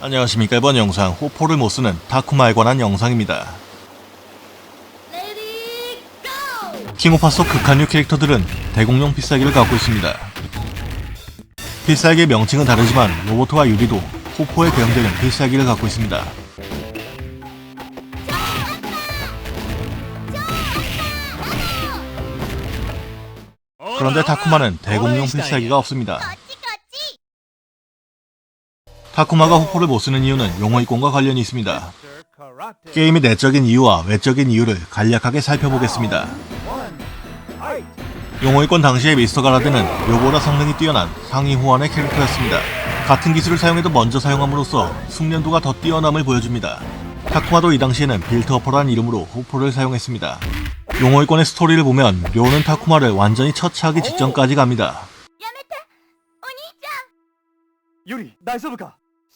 안녕하십니까 이번 영상 호포를 못쓰는 타쿠마에 관한 영상입니다! 킹오파 속 극한류 캐릭터들은 대공룡 필살기를 갖고 있습니다 필살기의 명칭은 다르지만 로보트와 유리도 호포에 대응되는 필살기를 갖고 있습니다 그런데 타쿠마는 대공룡 필살기가 없습니다! 타쿠마가 호포를 못 쓰는 이유는 용어 이권과 관련이 있습니다. 게임의 내적인 이유와 외적인 이유를 간략하게 살펴보겠습니다. 용어 이권 당시의 미스터 가라드는 요보다 성능이 뛰어난 상위 호환의 캐릭터였습니다. 같은 기술을 사용해도 먼저 사용함으로써 숙련도가 더 뛰어남을 보여줍니다. 타쿠마도 이 당시에는 빌트어퍼라는 이름으로 호포를 사용했습니다. 용어이권의 스토리를 보면 료는 타쿠마를 완전히 처치하기 직전까지 갑니다.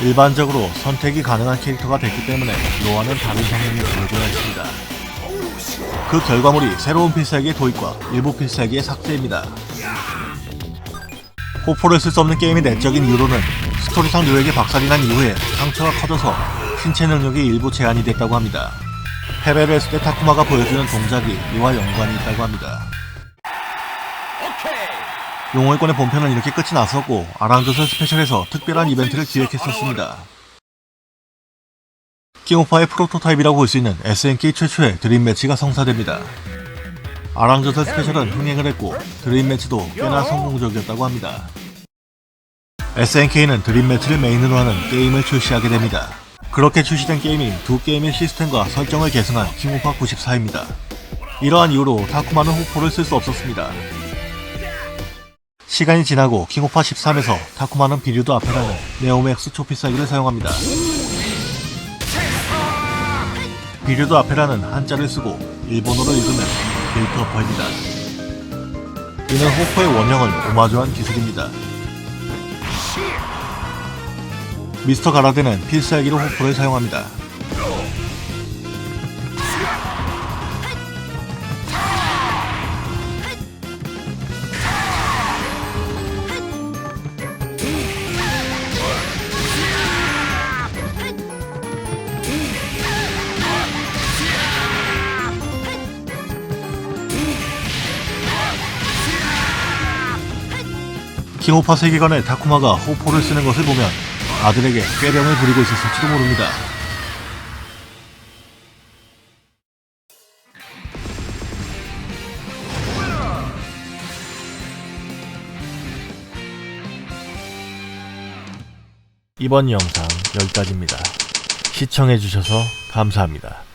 일반적으로 선택이 가능한 캐릭터가 됐기 때문에 류와는 다른 성능을 보여줘야 했습니다. 그 결과물이 새로운 필살기의 도입과 일부 필살기의 삭제입니다. 호포를 쓸 수 없는 게임의 내적인 이유로는 스토리상 류에게 박살이 난 이후에 상처가 커져서 신체 능력이 일부 제한이 됐다고 합니다. 패배를 했을 때 타쿠마가 보여주는 동작이 이와 연관이 있다고 합니다. 용월권의 본편은 이렇게 끝이 났었고 아랑조선 스페셜에서 특별한 이벤트를 기획했었습니다. 킹오파의 프로토타입이라고 볼 수 있는 SNK 최초의 드림 매치가 성사됩니다. 아랑조선 스페셜은 흥행을 했고 드림 매치도 꽤나 성공적이었다고 합니다. SNK는 드림 매치를 메인으로 하는 게임을 출시하게 됩니다. 그렇게 출시된 게임이 두 게임의 시스템과 설정을 계승한 킹오파 94입니다. 이러한 이유로 타쿠마는 호포를 쓸 수 없었습니다. 시간이 지나고 킹오파 13에서 타쿠마는 비류도 앞에라는 네오맥스 초필살기를 사용합니다. 비류도 앞에라는 한자를 쓰고 일본어로 읽으면 빌트어퍼입니다. 이는 호퍼의 원형을 오마주한 기술입니다. 미스터 가라데는 필살기로 호퍼를 사용합니다. 킹오파 세계관에 타쿠마가 호포를 쓰는 것을 보면 아들에게 꾀령을 부리고 있었을지도 모릅니다. 이번 영상 여기까지입니다. 시청해주셔서 감사합니다.